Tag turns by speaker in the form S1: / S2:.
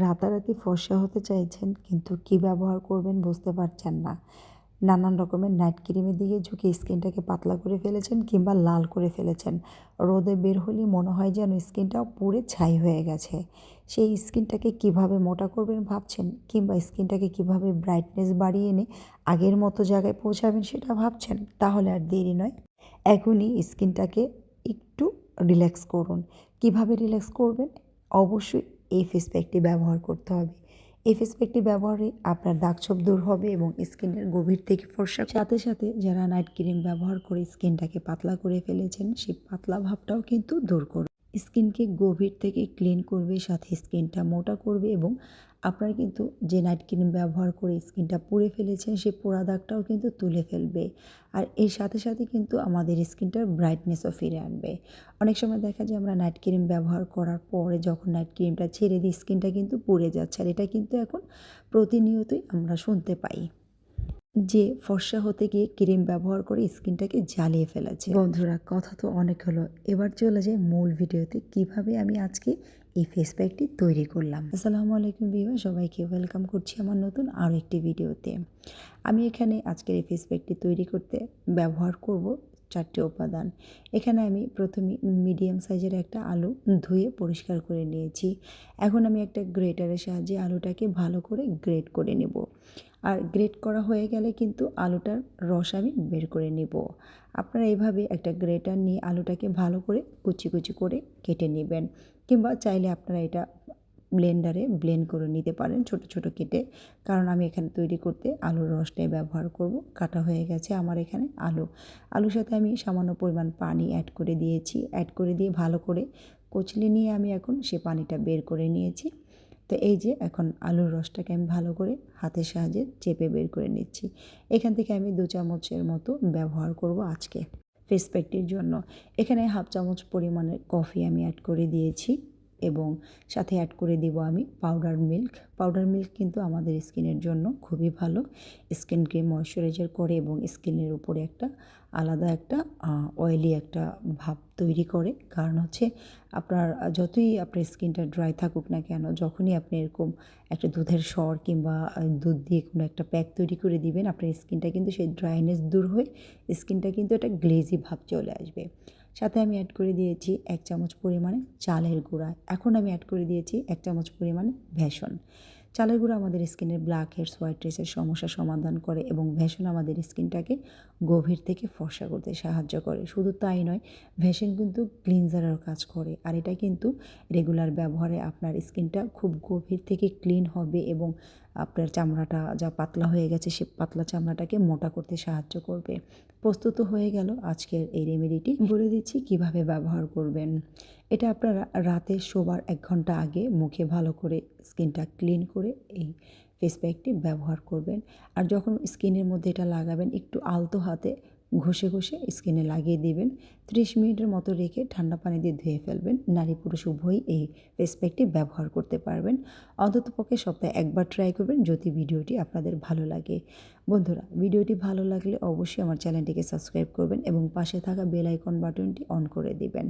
S1: রাতারাতি ফর্সা হতে চাইছেন, কিন্তু কি ব্যবহার করবেন বুঝতে পারছেন না। নানান রকমের নাইট ক্রিমের দিকে ঝুঁকে স্কিনটাকে পাতলা করে ফেলেছেন কিংবা লাল করে ফেলেছেন। রোদে বের হলেই মনে হয় যেন স্কিনটা পুড়ে ছাই হয়ে গেছে। সেই স্কিনটাকে কীভাবে মোটা করবেন ভাবছেন, কিংবা স্কিনটাকে কীভাবে ব্রাইটনেস বাড়িয়ে এনে আগের মতো জায়গায় পৌঁছাবেন সেটা ভাবছেন? তাহলে আর দেরি নয়। এখনই স্কিনটাকে একটু রিল্যাক্স করুন। কীভাবে রিল্যাক্স করবেন? অবশ্যই এই ফেস প্যাকটি ব্যবহার করতে হবে। এই ফেস প্যাকটি ব্যবহারে আপনার দাগছোপ দূর হবে এবং স্কিনের গভীর থেকে ফর্সা সাথে সাথে যারা নাইট ক্রিম ব্যবহার করে স্কিনটাকে পাতলা করে ফেলেছেন, সেই পাতলা ভাবটাও কিন্তু দূর করবে। স্কিনকে গভীর থেকে ক্লিন করবে, সাথে স্কিনটা মোটা করবে এবং আপনারা কিন্তু যে নাইট ক্রিম ব্যবহার করে স্কিনটা পুড়ে ফেলেছেন সেই পোড়া দাগটাও কিন্তু তুলে ফেলবে। আর এর সাথে সাথে কিন্তু আমাদের স্কিনটার ব্রাইটনেসও ফিরে আনবে। অনেক সময় দেখা যায় আমরা নাইট ক্রিম ব্যবহার করার পরে যখন নাইট ক্রিমটা ছেড়ে দিই, স্কিনটা কিন্তু পুড়ে যাচ্ছে। আর এটা কিন্তু এখন প্রতিনিয়তই আমরা শুনতে পাই। যে ফর্সা হতে গিয়ে ক্রিম ব্যবহার করে স্কিনটাকে জ্বালিয়ে ফেলেছে। বন্ধুরা কথা তো অনেক হলো। এবার চলে যায় মূল ভিডিওতে কীভাবে আমি আজকে এই ফেস প্যাকটি তৈরি করলাম। আসসালামু আলাইকুম বিভা সবাইকে ওয়েলকাম করছি আমার নতুন আরও একটি ভিডিওতে। আমি এখানে আজকের এই ফেস প্যাকটি তৈরি করতে ব্যবহার করব চারটি উপাদান। এখানে আমি প্রথমে মিডিয়াম সাইজের একটা আলু ধুয়ে পরিষ্কার করে নিয়েছি। এখন আমি একটা গ্রেটারের সাহায্যে আলুটাকে ভালো করে গ্রেট করে নেব। আর গ্রেট করা হয়ে গেলে কিন্তু আলুটার রস আমি বের করে নেব। আপনারা এইভাবে একটা গ্রেটার নিয়ে আলুটাকে ভালো করে কুচি কুচি করে কেটে নেবেন। কিংবা চাইলে আপনারা এটা ব্লেন্ডারে ব্লেন্ড করে নিতে পারেন ছোট ছোট কেটে। কারণ আমি এখানে তৈরি করতে আলুর রসটাই ব্যবহার করব। কাটা হয়ে গেছে আমার এখানে আলু। আলুর সাথে আমি সামান্য পরিমাণ পানি অ্যাড করে দিয়েছি। অ্যাড করে দিয়ে ভালো করে কচলি নিয়ে আমি এখন সে পানিটা বের করে নিয়েছি। তো এই যে এখন আলুর রসটাকে আমি ভালো করে হাতের সাহায্যে চেপে বের করে নিচ্ছি। এখান থেকে আমি দু চামচের মতো ব্যবহার করব আজকে ফেস প্যাকটির জন্য। এখানে হাফ চামচ পরিমাণের কফি আমি অ্যাড করে দিয়েছি। এবং সাথে অ্যাড করে দিব আমি পাউডার মিল্ক পাউডার মিল্ক কিন্তু আমাদের স্কিনের জন্য খুবই ভালো। স্কিনকে ময়শ্চারাইজার করে এবং স্কিনের উপরে একটা আলাদা একটা অয়েলি একটা ভাব তৈরি করে। কারণ হচ্ছে আপনার, যতই আপনার স্কিনটা ড্রাই থাকুক না কেন, যখনই আপনি এরকম একটা দুধের সর কিংবা দুধ দিয়ে কোনো একটা প্যাক তৈরি করে দিবেন, আপনার স্কিনটা কিন্তু সেই ড্রাইনেস দূর হয়ে স্কিনটা কিন্তু একটা গ্লেজি ভাব চলে আসবে। সাথে আমি অ্যাড করে দিয়েছি এক চামচ পরিমাণে চালের গুঁড়া। এখন আমি অ্যাড করে দিয়েছি এক চামচ পরিমাণে ভেষন চালের গুঁড়া আমাদের স্কিনের ব্ল্যাক হেডস হোয়াইট রেসের সমস্যা সমাধান করে এবং ভেষণ আমাদের স্কিনটাকে গভীর থেকে ফর্সা করতে সাহায্য করে। শুধু তাই নয়, ভেষণ কিন্তু ক্লিনজারের কাজ করে আর এটা কিন্তু রেগুলার ব্যবহারে আপনার স্কিনটা খুব গভীর থেকে ক্লিন হবে এবং আপনার চামড়াটা যা পাতলা হয়ে গেছে, সে পাতলা চামড়াটাকে মোটা করতে সাহায্য করবে। প্রস্তুত হয়ে গেল আজকের এই রেমেডিটি। বলে দিচ্ছি কীভাবে ব্যবহার করবেন। এটা আপনারা রাতে শোবার এক ঘণ্টা আগে মুখে ভালো করে স্কিনটা ক্লিন করে এই ফেস প্যাকটি ব্যবহার করবেন। আর যখন স্কিনের মধ্যে এটা লাগাবেন, একটু আলতো হাতে ঘষে ঘষে স্কিনে লাগিয়ে দিবেন। ত্রিশ মিনিটের মতো রেখে ঠান্ডা পানি দিয়ে ধুয়ে ফেলবেন। নারী পুরুষ উভয়ই এই ফেস প্যাকটি ব্যবহার করতে পারবেন। অন্তত পক্ষে সপ্তাহে একবার ট্রাই করবেন যদি ভিডিওটি আপনাদের ভালো লাগে। বন্ধুরা, ভিডিওটি ভালো লাগলে অবশ্যই আমার চ্যানেলটিকে সাবস্ক্রাইব করবেন এবং পাশে থাকা বেল আইকন বাটনটি অন করে দিবেন।